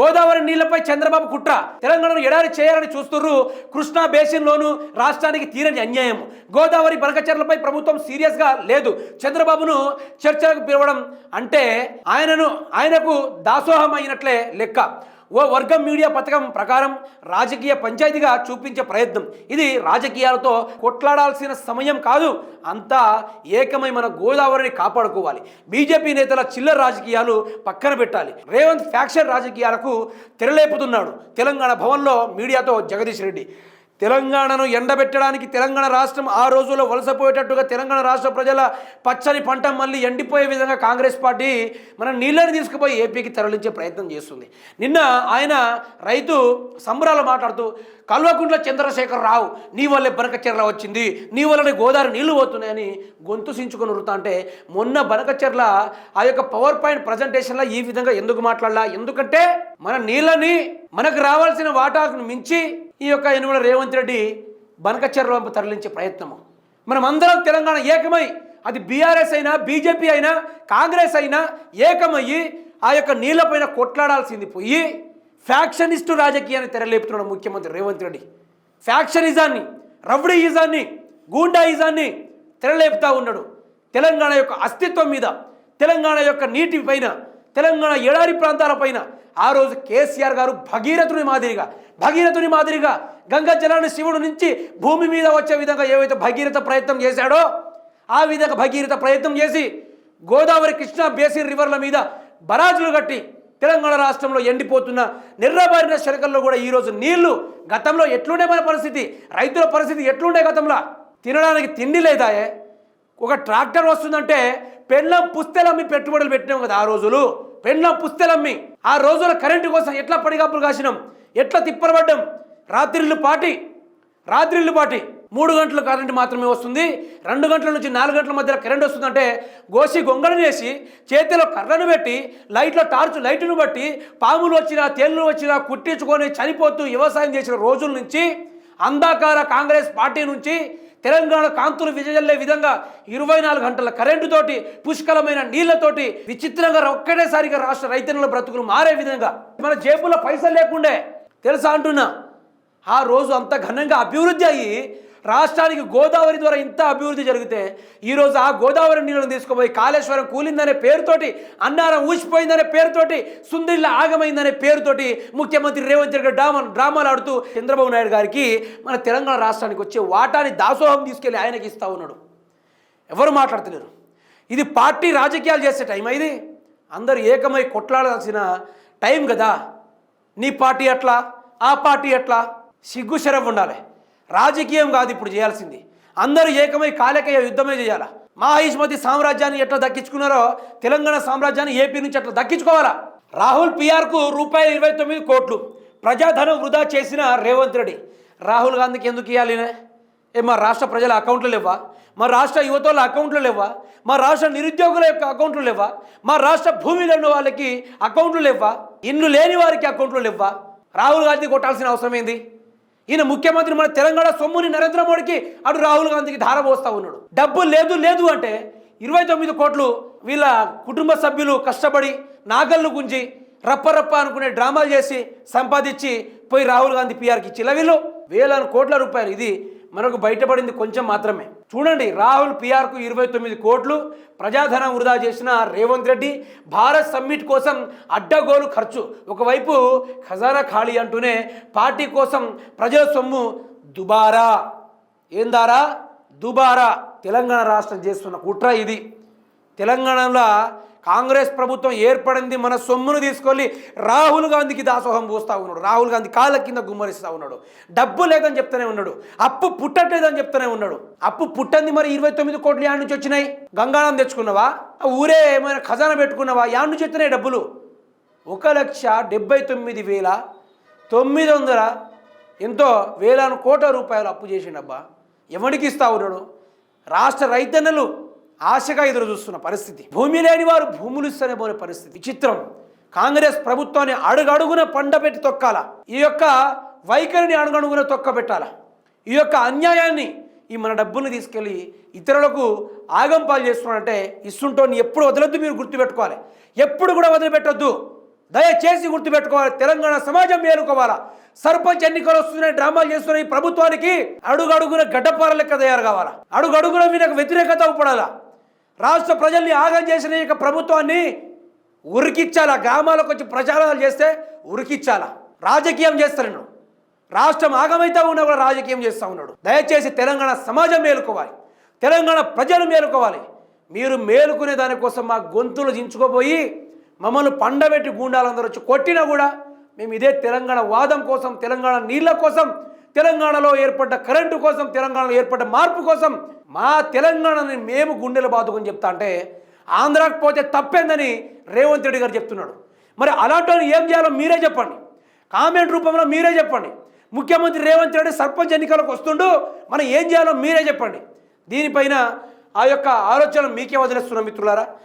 గోదావరి నీళ్ళపై చంద్రబాబు కుట్ర. తెలంగాణను ఎడారి చేయాలని చూస్తున్నారు కృష్ణా బేసిన్లోను రాష్ట్రానికి తీరని అన్యాయం. గోదావరి బనకచర్లపై ప్రభుత్వం సీరియస్గా లేదు. చంద్రబాబును చర్చలకు పిలవడం అంటే ఆయనను ఆయనకు దాసోహం అయినట్లే లెక్క. ఓ వర్గం మీడియా పథకం ప్రకారం రాజకీయ పంచాయతీగా చూపించే ప్రయత్నం. ఇది రాజకీయాలతో కొట్లాడాల్సిన సమయం కాదు. అంతా ఏకమై మన గోదావరిని కాపాడుకోవాలి. బీజేపీ నేతల చిల్లర రాజకీయాలు పక్కన పెట్టాలి. రేవంత్ ఫ్యాక్షన్ రాజకీయాలకు తెరలేపుతున్నాడు. తెలంగాణ భవన్లో మీడియాతో జగదీష్ రెడ్డి. తెలంగాణను ఎండబెట్టడానికి తెలంగాణ రాష్ట్రం ఆ రోజుల్లో వలసపోయేటట్టుగా తెలంగాణ రాష్ట్ర ప్రజల పచ్చని పంట మళ్ళీ ఎండిపోయే విధంగా కాంగ్రెస్ పార్టీ మన నీళ్ళని తీసుకుపోయి ఏపీకి తరలించే ప్రయత్నం చేస్తుంది. నిన్న ఆయన రైతు సంబరాలు మాట్లాడుతూ కల్వకుంట్ల చంద్రశేఖర్ రావు నీ వల్లే బనకచెర్ల వచ్చింది నీ వల్లనే గోదావరి నీళ్ళు పోతున్నాయని గొంతు సించుకొని ఉరుతా అంటే మొన్న బనకచెర్ల ఆ యొక్క పవర్ పాయింట్ ప్రజెంటేషన్లో ఈ విధంగా ఎందుకు మాట్లాడాలా? ఎందుకంటే మన నీళ్ళని మనకు రావాల్సిన వాటాకు మించి ఈ యొక్క ఎనుగుల రేవంత్ రెడ్డి బనకచెర్ల వంపు తరలించే ప్రయత్నము. మనం అందరం తెలంగాణ ఏకమై అది బీఆర్ఎస్ అయినా బీజేపీ అయినా కాంగ్రెస్ అయినా ఏకమయ్యి ఆ యొక్క నీళ్ళపైన కొట్లాడాల్సింది పోయి ఫ్యాక్షనిస్టు రాజకీయాన్ని తెరలేపుతున్నాడు ముఖ్యమంత్రి రేవంత్ రెడ్డి. ఫ్యాక్షనిజాన్ని రౌడీయిజాన్ని గూండాయిజాన్ని తెరలేపుతా ఉన్నాడు. తెలంగాణ యొక్క అస్తిత్వం మీద తెలంగాణ యొక్క నీటి పైన తెలంగాణ ఎడారి ప్రాంతాలపైన ఆ రోజు కేసీఆర్ గారు భగీరథుని మాదిరిగా భగీరథుని మాదిరిగా గంగా జలాన్ని శివుడు నుంచి భూమి మీద వచ్చే విధంగా ఏవైతే భగీరథ ప్రయత్నం చేశాడో ఆ విధంగా భగీరథ ప్రయత్నం చేసి గోదావరి కృష్ణా బేసిన్ రివర్ల మీద బరాజులు కట్టి తెలంగాణ రాష్ట్రంలో ఎండిపోతున్న నిర్రబారిన శరకల్లో కూడా ఈరోజు నీళ్ళు గతంలో ఎట్లుండే మన పరిస్థితి రైతుల పరిస్థితి ఎట్లుండే గతంలో? తినడానికి తిండి లేదాయే ఒక ట్రాక్టర్ వస్తుందంటే పెళ్ళం పుస్తెలమ్మి పెట్టుబడులు పెట్టినాం కదా ఆ రోజులు. పెళ్ళం పుస్తెలమ్మి. ఆ రోజుల కరెంటు కోసం ఎట్లా పడిగాపులు కాసినాం? ఎట్లా తిప్పరబడ్డం? రాత్రిళ్ళు పాటి. రాత్రిళ్ళు పాటి. మూడు గంటల కరెంటు మాత్రమే వస్తుంది. రెండు గంటల నుంచి నాలుగు గంటల మధ్యలో కరెంట్ వస్తుందంటే గోసి గొంగళం చేసి చేతిలో కర్రను పెట్టి లైట్లో టార్చ్ లైట్ను బట్టి పాములు వచ్చినా తేళ్ళు వచ్చినా కుట్టించుకొని చనిపోతూ వ్యవసాయం చేసిన రోజుల నుంచి అంధాకార కాంగ్రెస్ పార్టీ నుంచి తెలంగాణ కాంతులు విజయల్లే విధంగా ఇరవై నాలుగు గంటల కరెంటుతోటి పుష్కలమైన నీళ్ళతోటి విచిత్రంగా ఒక్కటేసారిగా రాష్ట్ర రైతన్నుల బ్రతుకులు మారే విధంగా. మన జేబులో పైసలు లేకుండే. తెలుసా అంటున్నా? ఆ రోజు అంత ఘనంగా అభివృద్ధి అయ్యి రాష్ట్రానికి గోదావరి ద్వారా ఇంత అభివృద్ధి జరిగితే ఈరోజు ఆ గోదావరి నీళ్ళను తీసుకుపోయి కాళేశ్వరం కూలిందనే పేరుతోటి అన్నారం ఊసిపోయిందనే పేరుతోటి సుందిళ్ళ ఆగమైందనే పేరుతోటి ముఖ్యమంత్రి రేవంత్ రెడ్డి డ్రామా డ్రామాలు ఆడుతూ చంద్రబాబు నాయుడు గారికి మన తెలంగాణ రాష్ట్రానికి వచ్చే వాటాని దాసోహం తీసుకెళ్ళి ఆయనకి ఇస్తా ఉన్నాడు. ఎవరు మాట్లాడతలేరు? ఇది పార్టీ రాజకీయాలు చేసే టైం ఇది? అందరూ ఏకమై కొట్లాడాల్సిన టైం కదా. నీ పార్టీ ఎట్లా? ఆ పార్టీ ఎట్లా? సిగ్గు శరవ్ ఉండాలి. రాజకీయం కాదు ఇప్పుడు చేయాల్సింది. అందరూ ఏకమై కాలకయ్య యుద్ధమే చేయాలా? మహాయుష్మతి సామ్రాజ్యాన్ని ఎట్లా దక్కించుకున్నారో తెలంగాణ సామ్రాజ్యాన్ని ఏపీ నుంచి అట్లా దక్కించుకోవాలా? రాహుల్ పిఆర్కు రూపాయలు ఇరవై తొమ్మిది కోట్లు. ప్రజాధనం వృధా చేసిన రేవంత్ రెడ్డి. రాహుల్ గాంధీకి ఎందుకు ఇవ్వాలి ఏ మా రాష్ట్ర ప్రజల అకౌంట్లు లేవా మా రాష్ట్ర యువతల అకౌంట్లు లేవా మా రాష్ట్ర నిరుద్యోగుల యొక్క అకౌంట్లు లేవా మా రాష్ట్ర భూమిలో ఉన్న వాళ్ళకి అకౌంట్లు లేవా ఇల్లు లేని వారికి అకౌంట్లు లేవా రాహుల్ గాంధీ కొట్టాల్సిన అవసరం ఏంది? ఈయన ముఖ్యమంత్రి మన తెలంగాణ సొమ్ముని నరేంద్ర మోడీకి అటు రాహుల్ గాంధీకి ధార పోస్తా ఉన్నాడు. డబ్బు లేదు లేదు అంటే ఇరవై తొమ్మిది కోట్లు వీళ్ళ కుటుంబ సభ్యులు కష్టపడి నాగళ్ళు గుంజి రప్ప రప్ప అనుకునే డ్రామాలు చేసి సంపాదించి పోయి రాహుల్ గాంధీ పిఆర్కి ఇచ్చి ఇలా వీళ్ళు? వేల కోట్ల రూపాయలు. ఇది మనకు బయటపడింది కొంచెం మాత్రమే. చూడండి రాహుల్ పిఆర్కు ఇరవై తొమ్మిది కోట్లు ప్రజాధనం వృధా చేసిన రేవంత్ రెడ్డి భారత్ సమ్మిట్ కోసం అడ్డగోలు ఖర్చు. ఒకవైపు ఖజానా ఖాళీ అంటూనే పార్టీ కోసం ప్రజల సొమ్ము దుబారా. ఏందారా దుబారా. తెలంగాణ రాష్ట్రం చేస్తున్న కుట్ర ఇది. తెలంగాణలో కాంగ్రెస్ ప్రభుత్వం ఏర్పడింది మన సొమ్మును తీసుకొని రాహుల్ గాంధీకి దాసోహం పోస్తా ఉన్నాడు. రాహుల్ గాంధీ కాళ్ళ కింద గుమ్మరిస్తా ఉన్నాడు. డబ్బు లేదని చెప్తూనే ఉన్నాడు. అప్పు పుట్టట్లేదని చెప్తూనే ఉన్నాడు. అప్పు పుట్టంది మరి ఇరవై తొమ్మిది కోట్లు యాడ్ నుంచి వచ్చినాయి. గంగానం తెచ్చుకున్నావా? ఊరే ఏమైనా ఖజానా పెట్టుకున్నావా? యాడ్ నుంచి వచ్చినాయి డబ్బులు. ఒక లక్ష డెబ్బై తొమ్మిది వేల తొమ్మిది వందల ఎంతో వేలాను కోట్ల రూపాయలు అప్పు చేసిండబ్బా. ఎవరికి ఇస్తా ఉన్నాడు? రాష్ట్ర రైతన్నలు. ఆశగా ఎదురు చూస్తున్న పరిస్థితి. భూమి లేని వారు భూములు ఇస్తూనే పరిస్థితి. విచిత్రం. కాంగ్రెస్ ప్రభుత్వాన్ని అడుగడుగున పండబెట్టి తొక్కాల. ఈ యొక్క వైఖరిని అడుగడుగున తొక్కబెట్టాల. ఈ యొక్క అన్యాయాన్ని ఈ మన డబ్బుల్ని తీసుకెళ్ళి ఇతరులకు ఆగంపాలు చేస్తున్నారంటే ఇస్తుంటోని ఎప్పుడు వదలొద్దు మీరు గుర్తుపెట్టుకోవాలి. ఎప్పుడు కూడా వదిలిపెట్టొద్దు. దయచేసి గుర్తుపెట్టుకోవాలి. తెలంగాణ సమాజం మేలుకోవాలా. సర్పంచ్ ఎన్నికలు వస్తున్నాయి డ్రామాలు చేస్తున్నాయి ప్రభుత్వానికి అడుగడుగున గడ్డపార లెక్క తయారు కావాలా. అడుగడుగున వీళ్ళకి వ్యతిరేకత ఉపడాలా రాష్ట్ర ప్రజల్ని ఆగం చేసిన యొక్క ప్రభుత్వాన్ని ఉరికిచ్చాలా? గ్రామాలకు వచ్చి ప్రచారాలు చేస్తే ఉరికిచ్చాలా? రాజకీయం చేస్తారు రాష్ట్రం ఆగమైతే ఉన్నా కూడా రాజకీయం చేస్తూ ఉన్నాడు. దయచేసి తెలంగాణ సమాజం మేలుకోవాలి. తెలంగాణ ప్రజలు మేలుకోవాలి. మీరు మేలుకునే దానికోసం మా గొంతులు దించుకోబోయి మమ్మల్ని పండబెట్టి గూండాలందరూ వచ్చి కొట్టినా కూడా మేము ఇదే తెలంగాణ వాదం కోసం తెలంగాణ నీళ్ళ కోసం తెలంగాణలో ఏర్పడ్డ కరెంటు కోసం తెలంగాణలో ఏర్పడ్డ మార్పు కోసం మా తెలంగాణని మేము గుండెలు బాదుకొని చెప్తా అంటే ఆంధ్రాకి పోతే తప్పేందని రేవంత్ రెడ్డి గారు చెప్తున్నాడు. మరి అలాంటి ఏం చేయాలో మీరే చెప్పండి. కామెంట్ రూపంలో మీరే చెప్పండి. ముఖ్యమంత్రి రేవంత్ రెడ్డి సర్పంచ్ ఎన్నికలకు వస్తుండు మనం ఏం చేయాలో మీరే చెప్పండి. దీనిపైన ఆ యొక్క ఆలోచన మీకే వదిలేస్తున్నాం మిత్రులారా.